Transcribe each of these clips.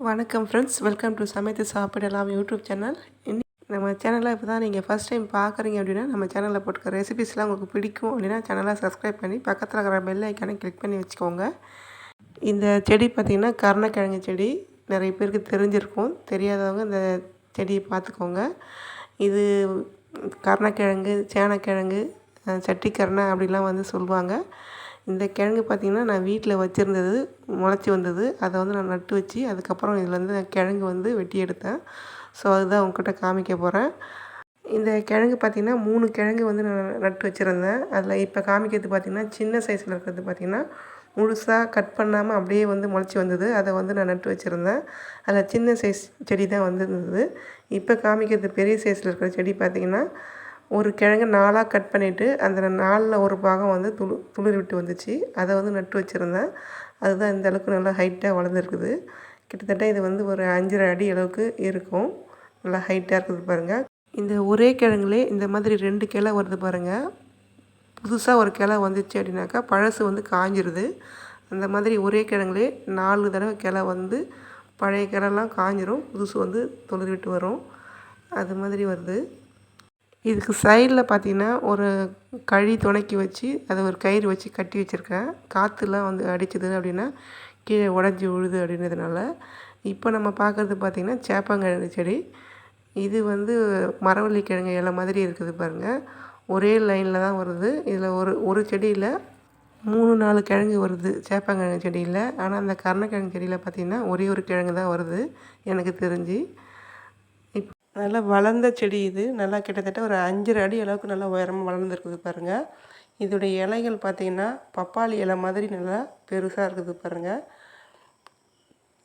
வணக்கம் friends welcome to சமைத்து சாப்பிடலாம் யூடியூப் சேனல் இன்னி நம்ம சேனலில் இப்போ தான் நீங்கள் ஃபஸ்ட் டைம் பார்க்குறீங்க அப்படின்னா நம்ம சேனலில் போட்டுக்க ரெசிபிஸ்லாம் உங்களுக்கு பிடிக்கும் அப்படின்னா சேனலை சப்ஸ்கிரைப் பண்ணி பக்கத்தில் இருக்கிற பெல் ஐக்கானே கிளிக் பண்ணி வச்சுக்கோங்க. இந்த செடி பார்த்திங்கன்னா கருணக்கிழங்கு செடி. நிறைய பேருக்கு தெரிஞ்சிருக்கும். தெரியாதவங்க இந்த செடியை பார்த்துக்கோங்க. இது கருணக்கிழங்கு சேனக்கிழங்கு சட்டிக்கரணை அப்படிலாம் வந்து சொல்லுவாங்க. இந்த கிழங்கு பார்த்திங்கன்னா நான் வீட்டில் வச்சுருந்தது முளைச்சி வந்தது. அதை வந்து நான் நட்டு வச்சு அதுக்கப்புறம் இதுலேருந்து நான் கிழங்கு வந்து வெட்டி எடுத்தேன். ஸோ அதுதான் உங்ககிட்ட காமிக்க போகிறேன் இந்த கிழங்கு பார்த்திங்கன்னா மூணு கிழங்கு வந்து நான் நட்டு வச்சுருந்தேன். அதில் இப்போ காமிக்கிறது பார்த்திங்கன்னா சின்ன சைஸில் இருக்கிறது பார்த்திங்கன்னா முழுசாக கட் பண்ணாமல் அப்படியே வந்து முளைச்சி வந்தது. அதை வந்து நான் நட்டு வச்சுருந்தேன். அதில் சின்ன சைஸ் செடி தான் வந்துருந்தது. இப்போ காமிக்கிறது பெரிய சைஸில் இருக்கிற செடி பார்த்திங்கன்னா ஒரு கிழங்கு நாலாக கட் பண்ணிவிட்டு அந்த நாலில் ஒரு பாகம் வந்து துளு துளிர் விட்டு வந்துச்சு. அதை வந்து நட்டு வச்சுருந்தேன். அதுதான் இந்த அளவுக்கு நல்லா ஹைட்டாக வளர்ந்துருக்குது. கிட்டத்தட்ட இது வந்து ஒரு அஞ்சரை அடி அளவுக்கு இருக்கும். நல்லா ஹைட்டாக இருக்குது பாருங்கள் இந்த ஒரே கிழங்குலே இந்த மாதிரி ரெண்டு கிளை வருது பாருங்கள் புதுசாக ஒரு கிளை வந்துச்சு அப்படின்னாக்கா பழசு வந்து காஞ்சிருது. அந்த மாதிரி ஒரே கிழங்குலே நாலு தடவை கிளை வந்து பழைய கிளைலாம் காஞ்சிரும். புதுசு வந்து தொழில் விட்டு வரும். அது மாதிரி வருது. இதுக்கு சைடில் பார்த்தீங்கன்னா ஒரு கழி துணைக்கி வச்சு அதை ஒரு கயிறு வச்சு கட்டி வச்சுருக்கேன். காற்றுலாம் வந்து அடிச்சது அப்படின்னா கீழே உடஞ்சி விழுது அப்படின்றதுனால. இப்போ நம்ம பார்க்குறது பார்த்திங்கன்னா சேப்பங்கிழங்கு செடி. இது வந்து மரவள்ளி கிழங்கு இலை மாதிரி இருக்குது பாருங்கள் ஒரே லைனில் தான் வருது. இதில் ஒரு ஒரு செடியில் மூணு நாலு கிழங்கு வருது சேப்பங்கிழங்கு செடியில். ஆனால் அந்த கருணக்கிழங்கு செடியில் பார்த்திங்கன்னா ஒரே ஒரு கிழங்கு தான் வருது. எனக்கு தெரிஞ்சு. நல்லா வளர்ந்த செடி இது. நல்லா கிட்டத்தட்ட ஒரு அஞ்சரை அடி அளவுக்கு நல்லா உயரமாக வளர்ந்துருக்குது பாருங்கள் இதோடைய இலைகள் பார்த்திங்கன்னா பப்பாளி இலை மாதிரி நல்லா பெருசாக இருக்குது பாருங்கள்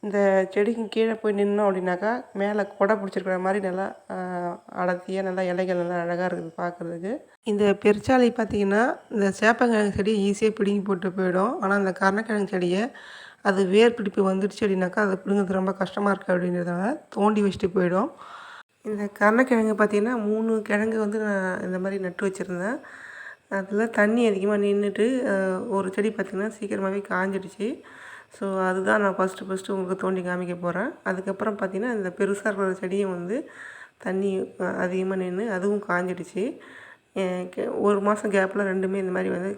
இந்த செடிக்கு கீழே போய் நின்னோம் அப்படின்னாக்கா மேலே கொடை பிடிச்சிருக்கிற மாதிரி நல்லா அடர்த்தியாக நல்லா இலைகள் நல்லா அழகாக இருக்குது பார்க்குறதுக்கு இந்த பெருச்சாலை பார்த்திங்கன்னா இந்த சேப்பங்கிழங்கு செடியை ஈஸியாக பிடுங்கி போட்டு போயிடும். ஆனால் இந்த கருணக்கிழங்கு செடியை அது வேர் பிடிப்பு வந்துடுச்சு அப்படின்னாக்கா அதை பிடுங்கிறது ரொம்ப கஷ்டமாக இருக்குது அப்படின்றதுனால தோண்டி வச்சுட்டு போயிடும். இந்த கருணக்கிழங்கு பார்த்திங்கன்னா மூணு கிழங்கு வந்து நான் இந்த மாதிரி நட்டு வச்சுருந்தேன். அதில் தண்ணி அதிகமாக நின்றுட்டு ஒரு செடி பார்த்திங்கன்னா சீக்கிரமாகவே காஞ்சிடுச்சு. ஸோ அதுதான் நான் ஃபஸ்ட்டு ஃபஸ்ட்டு உங்களுக்கு தோண்டி காமிக்க போகிறேன் அதுக்கப்புறம் பார்த்திங்கன்னா இந்த பெருசாக இருக்கிற செடியும் வந்து தண்ணி அதிகமாக நின்று அதுவும் காஞ்சிடுச்சு. ஒரு மாதம் கேப்பில் ரெண்டுமே இந்த மாதிரி வந்து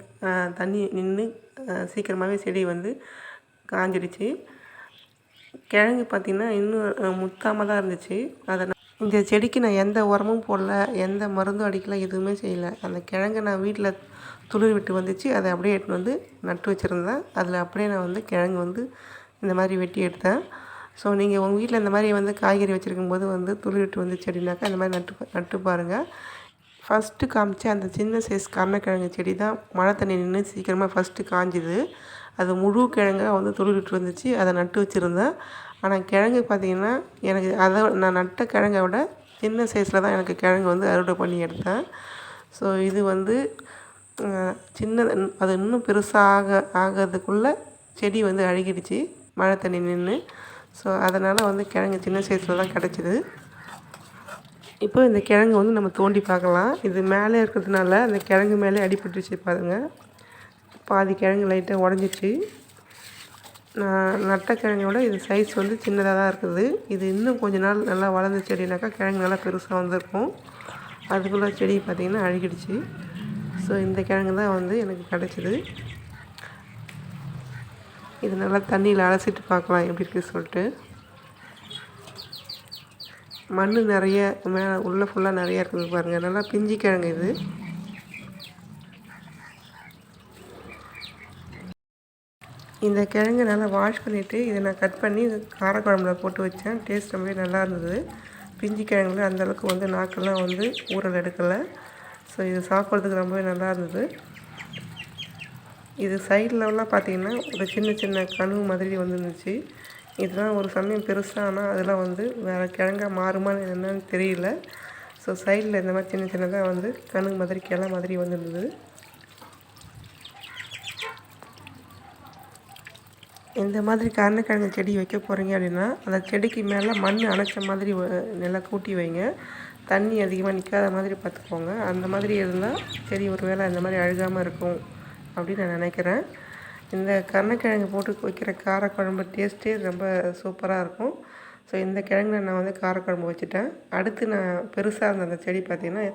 தண்ணி நின்று சீக்கிரமாகவே செடி வந்து காஞ்சிடுச்சு. கிழங்கு பார்த்திங்கன்னா இன்னும் முத்தாமல் தான் இருந்துச்சு. அதை நான் இந்த செடிக்கு நான் எந்த உரமும் போடல எந்த மருந்தும் அடிக்கல எதுவுமே செய்யலை. அந்த கிழங்கை நான் வீட்டில் துளிர் விட்டு வந்துச்சு. அதை அப்படியே எடுத்துன்னு வந்து நட்டு வச்சுருந்தேன். அதில் அப்படியே நான் வந்து கிழங்கு வந்து இந்த மாதிரி வெட்டி எடுத்தேன். ஸோ நீங்கள் உங்கள் வீட்டில் இந்த மாதிரி வந்து காய்கறி வச்சுருக்கும் போது வந்து துளிர் விட்டு வந்துச்சு அப்படின்னாக்கா இந்த மாதிரி நட்டு நட்டு பாருங்கள் ஃபஸ்ட்டு காமிச்ச அந்த சின்ன சைஸ் கருணக்கிழங்கு செடி தான் மழை தண்ணி நின்று சீக்கிரமாக ஃபஸ்ட்டு காஞ்சுது. அது முழு கிழங்கா வந்து துளிர்விட்டு வந்துச்சு அதை நட்டு வச்சுருந்தேன். ஆனால் கிழங்கு பார்த்திங்கன்னா எனக்கு அதை நான் நட்ட கிழங்கை விட சின்ன சைஸில் தான் எனக்கு கிழங்கு வந்து அறுவடை பண்ணி எடுத்தேன். ஸோ இது வந்து சின்ன அது இன்னும் பெருசாக ஆகிறதுக்குள்ளே செடி வந்து அழுகிடுச்சு. மழை தண்ணி நின்று ஸோ அதனால் வந்து கிழங்கு சின்ன சைஸில் தான் கிடச்சிது. இப்போ இந்த கிழங்கு வந்து நம்ம தோண்டி பார்க்கலாம். இது மேலே இருக்கிறதுனால அந்த கிழங்கு மேலே அடிபட்டுருச்சு பாருங்கள் பாதி கிழங்கு லைட்டாக உடஞ்சிச்சு. நான் நட்ட கிழங்கோட இது சைஸ் வந்து சின்னதாக தான் இருக்குது. இது இன்னும் கொஞ்ச நாள் நல்லா வளர்ந்த செடினாக்கா கிழங்கு நல்லா பெருசாக வந்திருக்கும். அதுக்குள்ளே செடி பார்த்திங்கன்னா அழுகிடுச்சு. ஸோ இந்த கிழங்கு தான் வந்து எனக்கு கிடச்சிது. இது நல்லா தண்ணியில் அலசிட்டு பார்க்கலாம் எப்படி இருக்குது சொல்லிட்டு. மண் நிறைய மேலே உள்ளே ஃபுல்லாக நிறைய இருக்குது பாருங்கள் நல்லா பிஞ்சி கிழங்கு இது. இந்த கிழங்கு நல்லா வாஷ் பண்ணிவிட்டு இதை நான் கட் பண்ணி காரக்குழம்புல போட்டு வச்சேன். டேஸ்ட் ரொம்பவே நல்லா இருந்தது. பிஞ்சி கிழங்குல அந்தளவுக்கு வந்து நாக்கெல்லாம் வந்து ஊறல் எடுக்கலை. ஸோ இது சாப்பிட்றதுக்கு ரொம்பவே நல்லா இருந்தது. இது சைட்லலாம் பார்த்திங்கன்னா ஒரு சின்ன சின்ன கனவு மாதிரி வந்துருந்துச்சு. இதெல்லாம் ஒரு சமயம் பெருசாக ஆனால் அதெல்லாம் வந்து வேறு கிழங்கா மாறுமான்னு என்னன்னு தெரியல. ஸோ சைடில் இந்த மாதிரி சின்ன சின்னதாக வந்து கனு மாதிரி கிளை மாதிரி வந்துருந்தது. இந்த மாதிரி கருணக்கிழங்கு செடி வைக்க போகிறீங்க அப்படின்னா அந்த செடிக்கு மேலே மண் அணைச்ச மாதிரி நல்லா கூட்டி வைங்க. தண்ணி அதிகமாக நிற்காத மாதிரி பார்த்துக்கோங்க அந்த மாதிரி இருந்தால் செடி ஒரு வேளை அந்த மாதிரி அழுகாமல் இருக்கும் அப்படின்னு நான் நினைக்கிறேன். இந்த கருணக்கிழங்கு போட்டு வைக்கிற காரக்குழம்பு டேஸ்ட்டே ரொம்ப சூப்பராக இருக்கும். ஸோ இந்த கிழங்குல நான் வந்து காரக்குழம்பு வச்சுட்டேன். அடுத்து நான் பெருசாக இருந்த அந்த செடி பார்த்திங்கன்னா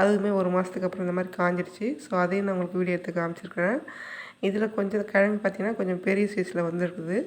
அதுவுமே ஒரு மாதத்துக்கு அப்புறம் இந்த மாதிரி காஞ்சிடுச்சு ஸோ அதையும் நான் உங்களுக்கு வீடியோ எடுத்து காமிச்சிருக்கிறேன். இதில் கொஞ்சம் கிழங்கு பார்த்திங்கன்னா கொஞ்சம் பெரிய சைஸில் வந்துருக்குது.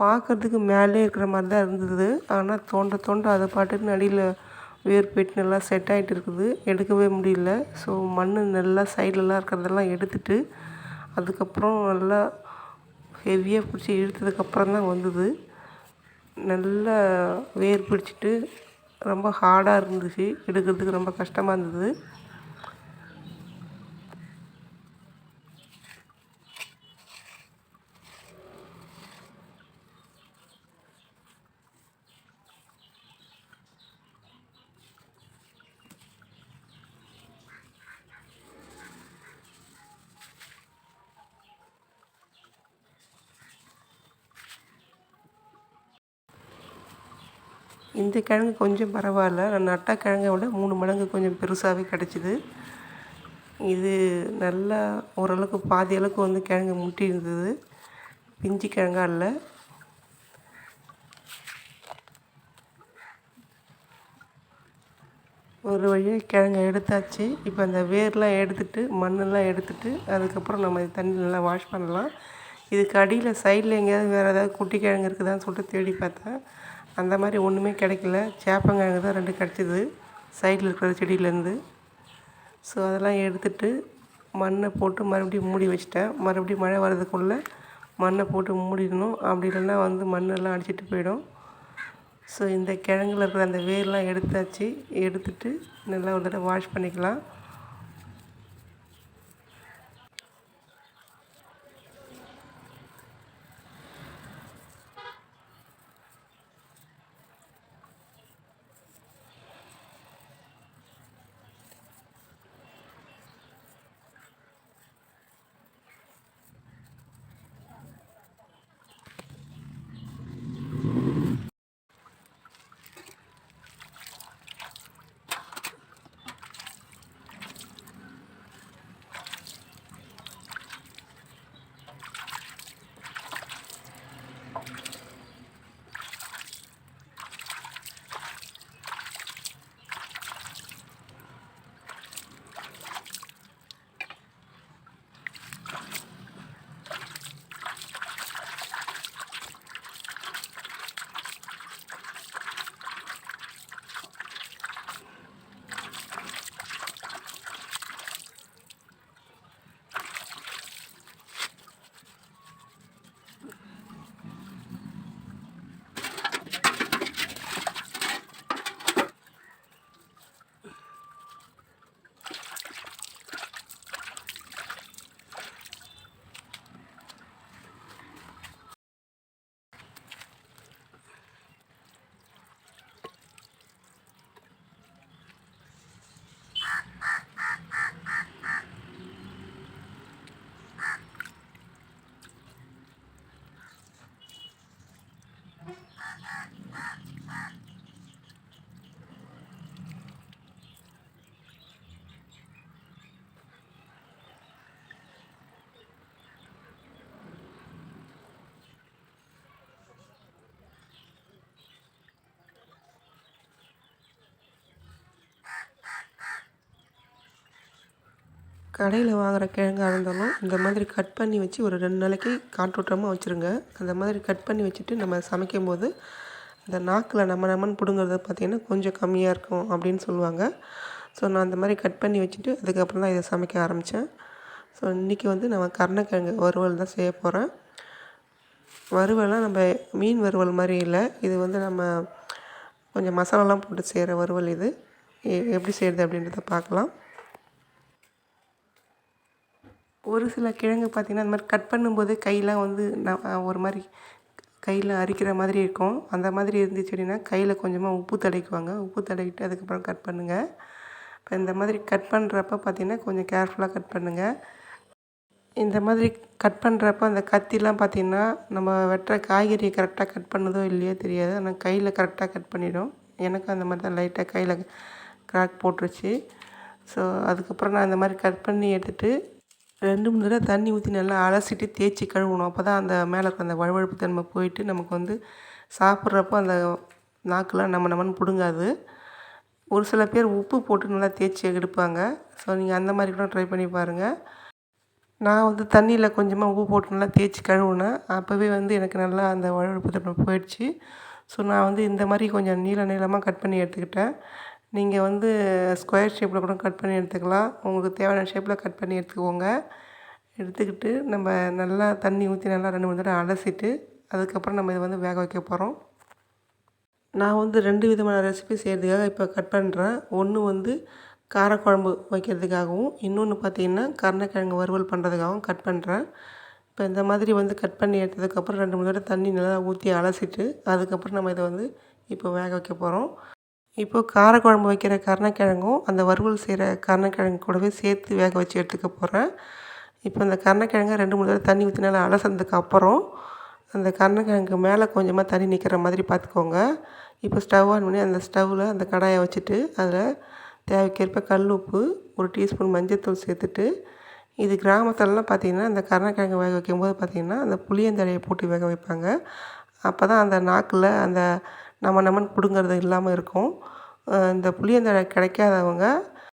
பார்க்குறதுக்கு மேலே இருக்கிற மாதிரி தான் இருந்தது. ஆனால் தோண்ட தோண்ட அதை பாட்டுக்கு அடியில் வேர் போயிட்டு நல்லா செட் ஆகிட்டு இருக்குது. எடுக்கவே முடியல. ஸோ மண் நல்லா சைட்லலாம் இருக்கிறதெல்லாம் எடுத்துட்டு அதுக்கப்புறம் நல்லா ஹெவியாக பிடிச்சி இழுத்ததுக்கப்புறம் தான் வந்தது. நல்லா வேர் பிடிச்சிட்டு ரொம்ப ஹார்டாக இருந்துச்சு. எடுக்கிறதுக்கு ரொம்ப கஷ்டமாக இருந்தது. இந்த கிழங்கு கொஞ்சம் பரவாயில்ல. நான் நட்ட கிழங்கை விட மூணு மடங்கு கொஞ்சம் பெருசாகவே கிடச்சிது. இது நல்லா ஓரளவுக்கு பாதி அளவுக்கு வந்து கிழங்கு முட்டி இருந்தது. பிஞ்சு கிழங்கா இல்லை. ஒரு வழியாக கிழங்க எடுத்தாச்சு. இப்போ அந்த வேர்லாம் எடுத்துட்டு மண்ணெல்லாம் எடுத்துட்டு அதுக்கப்புறம் நம்ம தண்ணி நல்லா வாஷ் பண்ணலாம். இதுக்கு அடியில் சைடில் எங்கேயாவது வேறு ஏதாவது குட்டி கிழங்கு இருக்குதான்னு சொல்லிட்டு தேடி பார்த்தேன். அந்த மாதிரி ஒன்றுமே கிடைக்கல. சேப்பங்கிழங்கு தான் ரெண்டு கிடச்சிது. சைடில் இருக்கிற செடியிலேருந்து. ஸோ அதெல்லாம் எடுத்துட்டு மண்ணை போட்டு மறுபடியும் மூடி வச்சிட்டேன். மறுபடியும் மழை வர்றதுக்குள்ளே மண்ணை போட்டு மூடிடணும். அப்படி இல்லைன்னா வந்து மண்ணெல்லாம் அடிச்சிட்டு போயிடும். ஸோ இந்த கிழங்குல இருக்கிற அந்த வேர்லாம் எடுத்தாச்சு. எடுத்துட்டு நல்லா ஒரு தடவை வாஷ் பண்ணிக்கலாம். கடையில் வாங்குகிற கிழங்காக இருந்தாலும் இந்த மாதிரி கட் பண்ணி வச்சு ஒரு ரெண்டு நாளைக்கு காற்றோட்டமாக வச்சுருங்க. அந்த மாதிரி கட் பண்ணி வச்சுட்டு நம்ம சமைக்கும் போது இந்த நாக்கில் நம்ம நம்மன்னு பிடுங்குறது பார்த்திங்கன்னா கொஞ்சம் கம்மியாக இருக்கும் அப்படின்னு சொல்லுவாங்க. ஸோ நான் அந்த மாதிரி கட் பண்ணி வச்சுட்டு அதுக்கப்புறம் தான் இதை சமைக்க ஆரம்பித்தேன் ஸோ இன்றைக்கி வந்து நம்ம கருணக்கிழங்கு வறுவல் தான் செய்ய போகிறேன் வறுவலாம் நம்ம மீன் வறுவல் மாதிரி இல்லை. இது வந்து நம்ம கொஞ்சம் மசாலாலாம் போட்டு செய்கிற வறுவல் இது. எப்படி செய்கிறது அப்படின்றத பார்க்கலாம் ஒரு சில கிழங்கு பார்த்திங்கன்னா அந்த மாதிரி கட் பண்ணும்போது கையெலாம் வந்து நான் ஒரு மாதிரி கையில் அரிக்கிற மாதிரி இருக்கும். அந்த மாதிரி இருந்துச்சு அப்படின்னா கையில் கொஞ்சமாக உப்பு தடவிக்குவாங்க. உப்பு தடவிட்டு அதுக்கப்புறம் கட் பண்ணுங்கள் இப்போ இந்த மாதிரி கட் பண்ணுறப்ப பார்த்திங்கன்னா கொஞ்சம் கேர்ஃபுல்லாக கட் பண்ணுங்கள் இந்த மாதிரி கட் பண்ணுறப்ப அந்த கத்திலாம் பார்த்திங்கன்னா நம்ம வெட்டுற காய்கறியை கரெக்டாக கட் பண்ணதோ இல்லையோ தெரியாது. ஆனால் கையில் கரெக்டாக கட் பண்ணிடும். எனக்கும் அந்த மாதிரி தான் லைட்டாக கையில் கிராக் போட்டுருச்சு. ஸோ அதுக்கப்புறம் நான் இந்த மாதிரி கட் பண்ணி எடுத்துகிட்டு ரெண்டு மூணு தடவை தண்ணி ஊற்றி நல்லா அலசிட்டு தேய்ச்சி கழுவணும். அப்போ தான் அந்த மேலே அந்த வழுவழுப்பு தன்மை போயிட்டு நமக்கு வந்து சாப்பிட்றப்போ அந்த நாக்கெலாம் நம்ம நம்மன்னு பிடுங்காது. ஒரு சில பேர் உப்பு போட்டு நல்லா தேய்ச்சி எடுப்பாங்க. ஸோ நீங்கள் அந்த மாதிரி கூட ட்ரை பண்ணி பாருங்கள் நான் வந்து தண்ணியில் கொஞ்சமாக உப்பு போட்டு நல்லா தேய்ச்சி கழுவுனேன். அப்போவே வந்து எனக்கு நல்லா அந்த வழுவழுப்பு தன்மை போயிடுச்சு. ஸோ நான் வந்து இந்த மாதிரி கொஞ்சம் நீள நீளமாக கட் பண்ணி எடுத்துக்கிட்டேன். நீங்கள் வந்து ஸ்கொயர் ஷேப்பில் கூட கட் பண்ணி எடுத்துக்கலாம். உங்களுக்கு தேவையான ஷேப்பில் கட் பண்ணி எடுத்துக்கோங்க. எடுத்துக்கிட்டு நம்ம நல்லா தண்ணி ஊற்றி நல்லா ரெண்டு மூணு தடவை அலசிட்டு அதுக்கப்புறம் நம்ம இதை வந்து வேக வைக்க போகிறோம். நான் வந்து ரெண்டு விதமான ரெசிபி செய்கிறதுக்காக இப்போ கட் பண்ணுறேன். ஒன்று வந்து காரக்குழம்பு வைக்கிறதுக்காகவும் இன்னொன்று பார்த்திங்கன்னா கருணக்கிழங்கு வறுவல் பண்ணுறதுக்காகவும் கட் பண்ணுறேன். இப்போ இந்த மாதிரி வந்து கட் பண்ணி எடுத்ததுக்கப்புறம் ரெண்டு மூணு தடவை தண்ணி நல்லா ஊற்றி அலசிட்டு அதுக்கப்புறம் நம்ம இதை வந்து இப்போ வேக வைக்க போகிறோம். இப்போது காரக்குழம்பு வைக்கிற கருணக்கிழங்கும் அந்த வறுவல் செய்கிற கருணக்கிழங்கு கூடவே சேர்த்து வேக வச்சு எடுத்துக்க போகிறேன் இப்போ அந்த கருணக்கிழங்க ரெண்டு மூணு தடவை தண்ணி ஊற்றி நல்லா அப்புறம் அந்த கருணக்கிழங்கு மேலே கொஞ்சமாக தண்ணி நிற்கிற மாதிரி பார்த்துக்கோங்க. இப்போ ஸ்டவ் ஆன் பண்ணி அந்த ஸ்டவ்வில் அந்த கடாயை வச்சுட்டு அதில் தேவைக்கேற்ப கல் உப்பு ஒரு டீஸ்பூன் மஞ்சள்தூள் சேர்த்துட்டு இது கிராமத்துலலாம் பார்த்திங்கன்னா அந்த கருணக்கிழங்கு வேக வைக்கும்போது பார்த்திங்கன்னா அந்த புளியந்தழையை போட்டு வேக வைப்பாங்க. அப்போ தான் அந்த நாக்கில் அந்த நம்ம நமன் பிடுங்கிறது இல்லாமல் இருக்கும். இந்த புளியந்தழை கிடைக்காதவங்க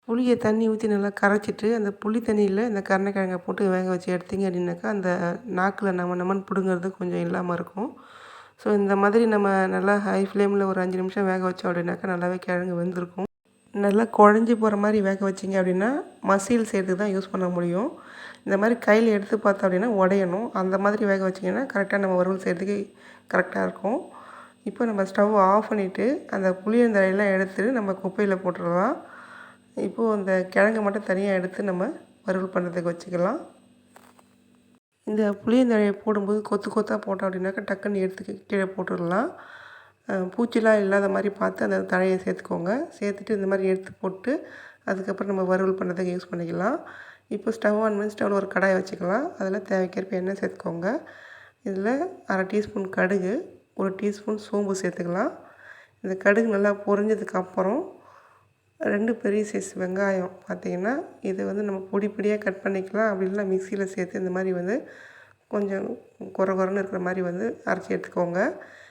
புளியை தண்ணி ஊற்றி நல்லா கரைச்சிட்டு அந்த புளி தண்ணியில் இந்த கருணைக்கிழங்கை போட்டு வேக வச்சு எடுத்திங்க அப்படின்னாக்கா அந்த நாக்கில் நம்ம நமன் பிடுங்கிறது கொஞ்சம் இல்லாமல் இருக்கும். ஸோ இந்த மாதிரி நம்ம நல்லா ஹை ஃப்ளேமில் ஒரு அஞ்சு நிமிஷம் வேக வச்சோம் அப்படின்னாக்கா நல்லாவே கிழங்கு வெந்திருக்கும். நல்லா குழஞ்சி போகிற மாதிரி வேக வச்சிங்க அப்படின்னா மசில் செய்கிறதுக்கு தான் யூஸ் பண்ண முடியும். இந்த மாதிரி கையில் எடுத்து பார்த்தோம் அப்படின்னா உடையணும். அந்த மாதிரி வேக வச்சிங்கன்னா கரெக்டாக நம்ம வறுவல் செய்கிறதுக்கு கரெக்டாக இருக்கும். இப்போ நம்ம ஸ்டவ் ஆஃப் பண்ணிவிட்டு அந்த புளியந்தழையெல்லாம் எடுத்து நம்ம குப்பையில் போட்டுடலாம். இப்போது அந்த கிழங்கு மட்டும் தனியாக எடுத்து நம்ம வறுவல் பண்ணுறதுக்கு வச்சுக்கலாம். இந்த புளியந்தழையை போடும்போது கொத்து கொத்தாக போட்டோம் அப்படின்னாக்கா டக்குன்னு எடுத்து கீழே போட்டுடலாம். பூச்சிலாம் இல்லாத மாதிரி பார்த்து அந்த தழையை சேர்த்துக்கோங்க. சேர்த்துட்டு இந்த மாதிரி எடுத்து போட்டு அதுக்கப்புறம் நம்ம வறுவல் பண்ணுறதுக்கு யூஸ் பண்ணிக்கலாம். இப்போ ஸ்டவ் ஆன் பண்ணி ஸ்டவ்வில் ஒரு கடாயை வச்சுக்கலாம். அதில் தேவைக்கேற்ப எண்ணெய் சேர்த்துக்கோங்க. இதில் அரை டீஸ்பூன் கடுகு ஒரு டீஸ்பூன் சோம்பு சேர்த்துக்கலாம். இந்த கடுகு நல்லா பொரிஞ்சதுக்கப்புறம் ரெண்டு பெரிய சைஸ் வெங்காயம் பார்த்திங்கன்னா இது வந்து நம்ம பொடி பொடியாக கட் பண்ணிக்கலாம். அப்படி இல்லைனா மிக்சியில் சேர்த்து இந்த மாதிரி வந்து கொஞ்சம் குறை குறைன்னு இருக்கிற மாதிரி வந்து அரைச்சி எடுத்துக்கோங்க.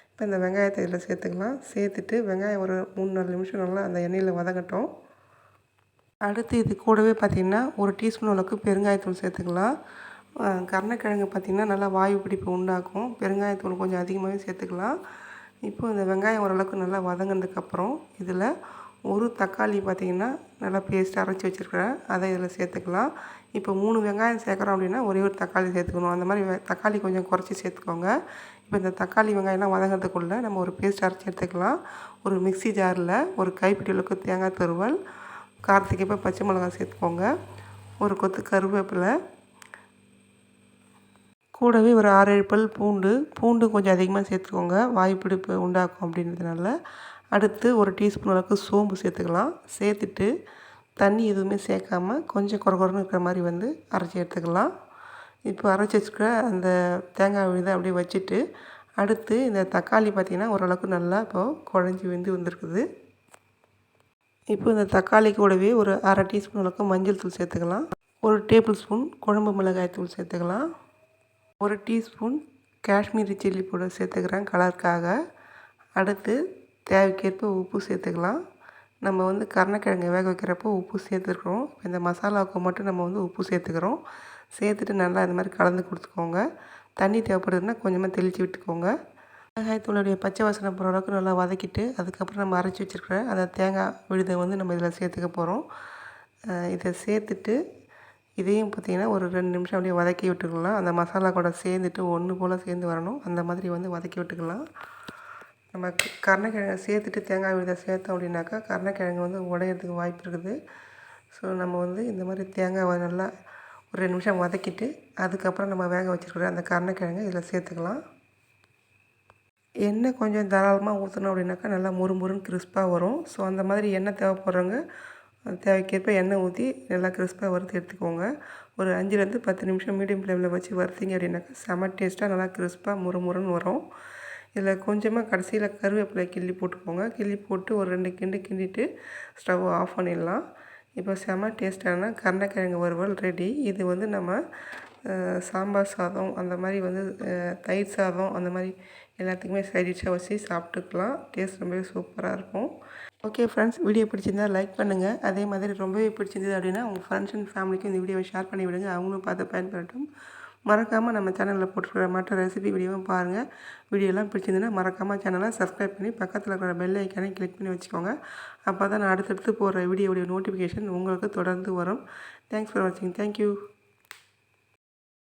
இப்போ இந்த வெங்காயத்தை இதில் சேர்த்துக்கலாம். சேர்த்துட்டு வெங்காயம் ஒரு மூணு நாலு நிமிஷம் நல்லா அந்த எண்ணெயில் வதங்கட்டும். அடுத்து இது கூடவே பார்த்திங்கன்னா ஒரு டீஸ்பூன் அளவுக்கு பெருங்காயத்தூள் சேர்த்துக்கலாம். கருணக்கிழங்கு பார்த்திங்கன்னா நல்லா வாயு பிடிப்பு உண்டாக்கும். பெருங்காயத்தூள் கொஞ்சம் அதிகமாகவே சேர்த்துக்கலாம். இப்போ இந்த வெங்காயம் ஓரளவுக்கு நல்லா வதங்கினதுக்கப்புறம் இதில் ஒரு தக்காளி பார்த்திங்கன்னா நல்லா பேஸ்ட் அரைச்சி வச்சுருக்கிறேன். அதை இதில் சேர்த்துக்கலாம். இப்போ மூணு வெங்காயம் சேர்க்குறோம் அப்படின்னா ஒரே ஒரு தக்காளி சேர்த்துக்கணும். அந்த மாதிரி தக்காளி கொஞ்சம் குறைச்சி சேர்த்துக்கோங்க. இப்போ இந்த தக்காளி வெங்காயம்லாம் வதங்கிறதுக்குள்ளே நம்ம ஒரு பேஸ்ட் அரைச்சி எடுத்துக்கலாம். ஒரு மிக்சி ஜாரில் ஒரு கைப்பிடி அளவுக்கு தேங்காய் துருவல் காரத்துக்கு இப்போ பச்சை மிளகாய் சேர்த்துக்கோங்க. ஒரு கொத்து கருவேப்பிலை கூடவே ஒரு ஆறு ஏழு பல் பூண்டு பூண்டு கொஞ்சம் அதிகமாக சேர்த்துக்கோங்க. வாய்ப்பிடிப்பு உண்டாக்கும் அப்படின்றதுனால அடுத்து ஒரு டீஸ்பூன் அளவுக்கு சோம்பு சேர்த்துக்கலாம். சேர்த்துட்டு தண்ணி எதுவுமே சேர்க்காம கொஞ்சம் குறகுறன்னு இருக்கிற மாதிரி வந்து அரைச்சி எடுத்துக்கலாம். இப்போ அரைச்சி வச்சுக்கிற அந்த தேங்காய் விழுதை அப்படியே வச்சுட்டு அடுத்து இந்த தக்காளி பார்த்திங்கன்னா ஓரளவுக்கு நல்லா இப்போது குழஞ்சி வெந்து வந்திருக்குது. இப்போ இந்த தக்காளி கூடவே ஒரு அரை டீஸ்பூன் அளவுக்கு மஞ்சள் தூள் சேர்த்துக்கலாம். ஒரு டேபிள் ஸ்பூன் குழம்பு மிளகாய் தூள் சேர்த்துக்கலாம். ஒரு டீஸ்பூன் காஷ்மீரி சில்லி பவுடர் சேர்த்துக்கிறேன் கலருக்காக. அடுத்து தேவைக்கேற்ப உப்பு சேர்த்துக்கலாம். நம்ம வந்து கருணக்கிழங்கு வேக வைக்கிறப்போ உப்பு சேர்த்துருக்குறோம். இந்த மசாலாவுக்கு மட்டும் நம்ம வந்து உப்பு சேர்த்துக்கிறோம். சேர்த்துட்டு நல்லா இந்த மாதிரி கலந்து கொடுத்துக்கோங்க. தண்ணி தேவைப்படுதுன்னா கொஞ்சமாக தெளித்து விட்டுக்கோங்க. வெங்காயத்தூளுடைய பச்சை வாசனை போகிற அளவுக்கு நல்லா வதக்கிட்டு அதுக்கப்புறம் நம்ம அரைச்சி வச்சுருக்கிற அந்த தேங்காய் விழுதை வந்து நம்ம இதில் சேர்த்துக்க போகிறோம் இதை சேர்த்துட்டு இதையும் பார்த்திங்கன்னா ஒரு ரெண்டு நிமிஷம் அப்படியே வதக்கி விட்டுக்கலாம். அந்த மசாலா கூட சேர்ந்துட்டு ஒன்று போல் சேர்ந்து வரணும். அந்த மாதிரி வந்து வதக்கி விட்டுக்கலாம். நம்ம கருணக்கிழங்கு சேர்த்துட்டு தேங்காய் விழுதை சேர்த்தோம் அப்படின்னாக்கா கருணக்கிழங்கு வந்து உடையிறதுக்கு வாய்ப்பு இருக்குது. ஸோ நம்ம வந்து இந்த மாதிரி தேங்காய் நல்லா ஒரு ரெண்டு நிமிஷம் வதக்கிட்டு அதுக்கப்புறம் நம்ம வேக வச்சுருக்கிற அந்த கருணக்கிழங்கு இதில் சேர்த்துக்கலாம். எண்ணெய் கொஞ்சம் தாராளமாக ஊற்றணும் அப்படின்னாக்கா நல்லா முறுமுறுன்னு கிறிஸ்பாக வரும். ஸோ அந்த மாதிரி எண்ணெய் தேவைப்படுறவங்க தேவைக்கேற்ப எண்ணெய் ஊற்றி நல்லா கிறிஸ்பாக வறுத்து எடுத்துக்கோங்க. ஒரு அஞ்சுலேருந்து பத்து நிமிஷம் மீடியம் ஃப்ளேமில் வச்சு வறுத்திங்க அப்படின்னாக்கா செம டேஸ்ட்டாக நல்லா கிறிஸ்பாக முறுமுறுன்னு வரும். இதில் கொஞ்சமாக கடைசியில் கருவேப்பிலை கிள்ளி போட்டுக்கோங்க. கிள்ளி போட்டு ஒரு ரெண்டு கிண்டு கிண்டிட்டு ஸ்டவ் ஆஃப் பண்ணிடலாம். இப்போ செம டேஸ்ட்டான கருணக்கிழங்கு வறுவல் ரெடி இது வந்து நம்ம சாம்பார் சாதம் அந்த மாதிரி வந்து தயிர் சாதம் அந்த மாதிரி எல்லாத்துக்குமே சைடிஷாக வச்சு சாப்பிட்டுக்கலாம். டேஸ்ட் ரொம்பவே சூப்பராக இருக்கும். ஓகே ஃப்ரெண்ட்ஸ் வீடியோ பிடிச்சிருந்தா லைக் பண்ணுங்கள் அதே மாதிரி ரொம்பவே பிடிச்சிருந்தது அப்படின்னா உங்கள் ஃப்ரெண்ட்ஸ் அண்ட் ஃபேமிலிக்கும் இந்த வீடியோவை ஷேர் பண்ணி விடுங்க. அவங்களும் பார்த்து பயன்படட்டும் மறக்காமல் நம்ம சேனலில் போட்டிருக்கிற மற்ற ரெசிபி வீடியோவும் பாருங்கள் வீடியோலாம் பிடிச்சிருந்ததுன்னா மறக்காமல் சேனலை சப்ஸ்கிரைப் பண்ணி பக்கத்தில் இருக்கிற பெல் ஐக்கானே கிளிக் பண்ணி வச்சுக்கோங்க. அப்போ தான் நான் அடுத்தடுத்து போகிற வீடியோடைய நோட்டிஃபிகேஷன் உங்களுக்கு தொடர்ந்து வரும். தேங்க்ஸ் ஃபார் வாட்சிங் தேங்க்யூ